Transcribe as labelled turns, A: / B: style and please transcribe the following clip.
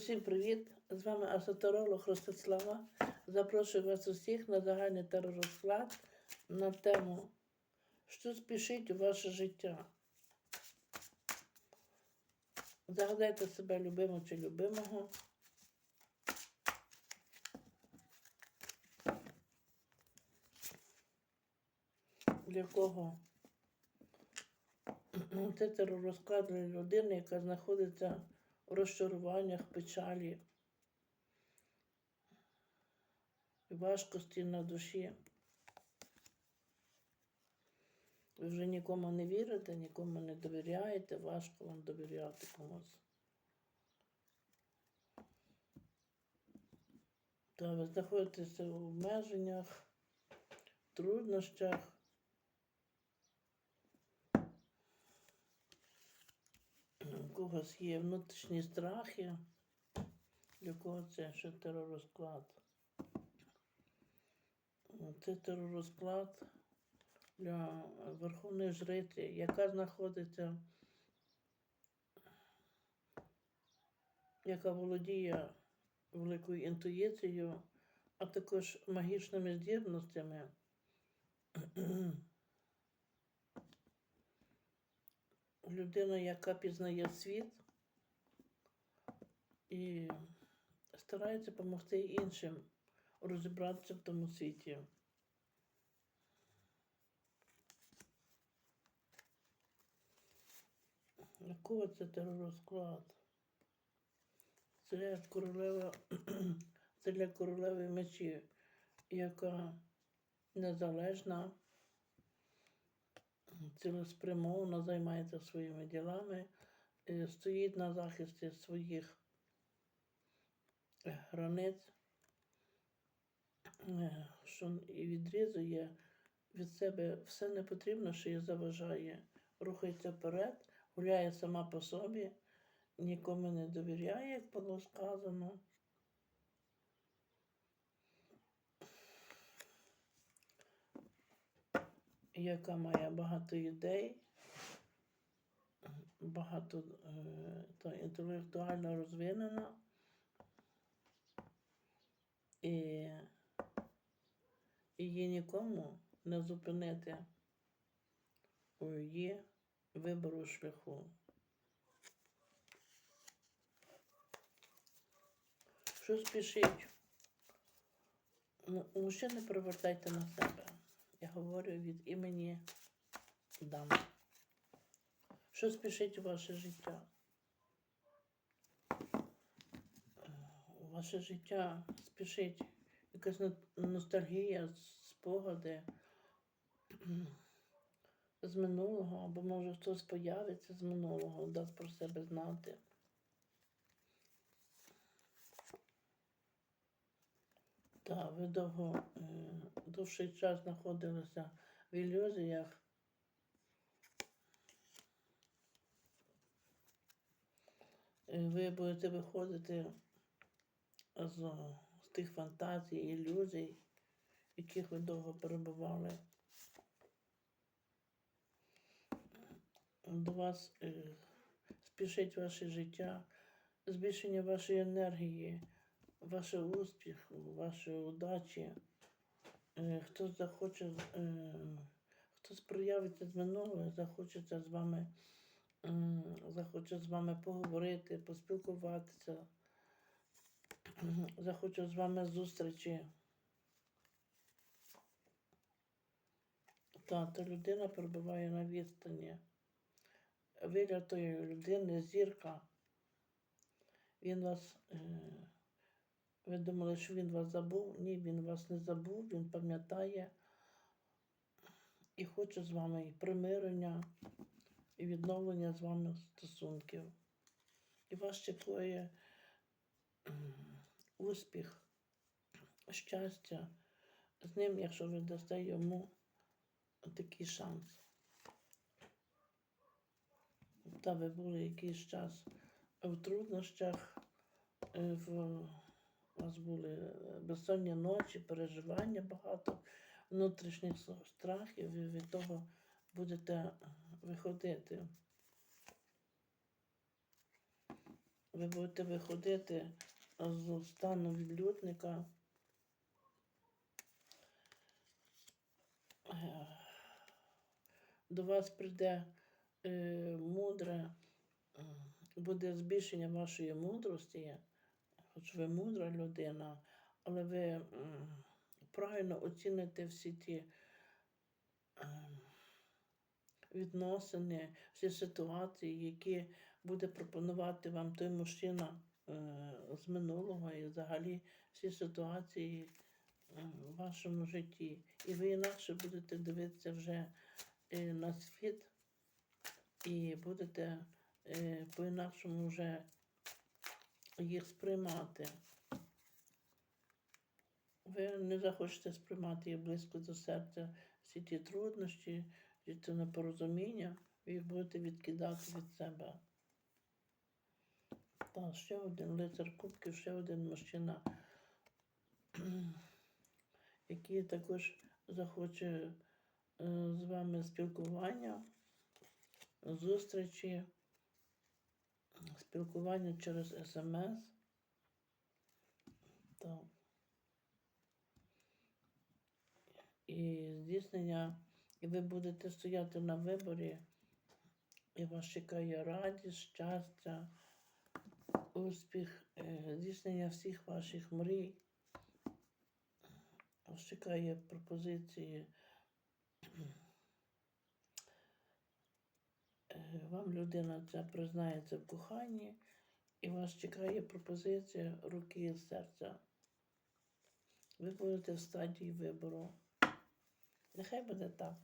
A: Усім привіт! З вами асотеролог Ростислава. Запрошую вас усіх на загальний теророзклад на тему Що спішить у ваше життя. Загадайте себе любимого чи любимого. Для кого це теророзклад для людини, яка знаходиться розчаруваннях, печалі, важкості на душі. Ви вже нікому не вірите, нікому не довіряєте, важко вам довіряти комусь. Та ви знаходитеся в обмеженнях, труднощах. У когось є внутрішні страхи, для кого це ще теророзклад. Це теророзклад для Верховної Жриці, яка знаходиться, яка володіє великою інтуїцією, а також магічними здібностями. Людина, яка пізнає світ і старається допомогти іншим розібратися в тому світі. Якого це теророзклад? Це королева, це для королеви мечі, яка незалежна, цілеспрямовано займається своїми ділами, е, стоїть на захисті своїх границь, е, що і відрізує від себе все не потрібно, що їй заважає, рухається вперед, гуляє сама по собі, нікому не довіряє, як було сказано. Яка має багато ідей, багато е, та інтелектуально розвинена і її нікому не зупинити у її вибору шляху. Що спішить? Ну, Лише не привертайте на себе. Я говорю від імені дам. Що спішить у ваше життя? Ваше життя спішить якась ностальгія, спогади з минулого, або може хтось появиться з минулого, дасть про себе знати. Так, ви довго, е, довший час знаходилися в ілюзіях. Е, Ви будете виходити з, з тих фантазій, ілюзій, яких ви довго перебували. До вас е, спішить ваше життя, збільшення вашої енергії, ваш успіх, вашої удачі. Е, Хтось захоче, е, хтось проявиться з минулого, захочеться з вами, захоче з вами поговорити, поспілкуватися, захоче з вами зустрічі. Та, та людина перебуває на відстані. Ви для тої людини зірка. Він вас. Ви думали, що він вас забув? Ні, він вас не забув, він пам'ятає і хоче з вами і примирення, і відновлення з вами стосунків. І вас чекає успіх, щастя з ним, якщо ви дасте йому такий шанс. Та ви були якийсь час в труднощах, е, в у вас були е, безсонні ночі, переживання багато, внутрішніх страхів, і від того будете е, виходити. ви будете виходити з стану відлюдника. Е, До вас прийде е, мудре, буде збільшення вашої мудрості, хоч ви мудра людина, але ви правильно оціните всі ті ем, відносини, всі ситуації, які буде пропонувати вам той мужчина е, з минулого і взагалі всі ситуації е, в вашому житті. І ви інакше будете дивитися вже е, на світ і будете е, по-інакшому вже їх сприймати. Ви не захочете сприймати їх близько до серця всі ті труднощі, всі ці непорозуміння, ви їх будете відкидати від себе. Та, ще один лицар кубків, ще один мужчина, який також захоче е, з вами спілкування, зустрічі, спілкування через смс. Так. І здійснення, і ви будете стояти на виборі, і вас чекає радість, щастя, успіх, е, здійснення всіх ваших мрій. Вас чекає пропозиції. Е, Вам людина ця признається в коханні, і вас чекає пропозиція руки і серця. Ви будете в стадії вибору. Нехай буде так.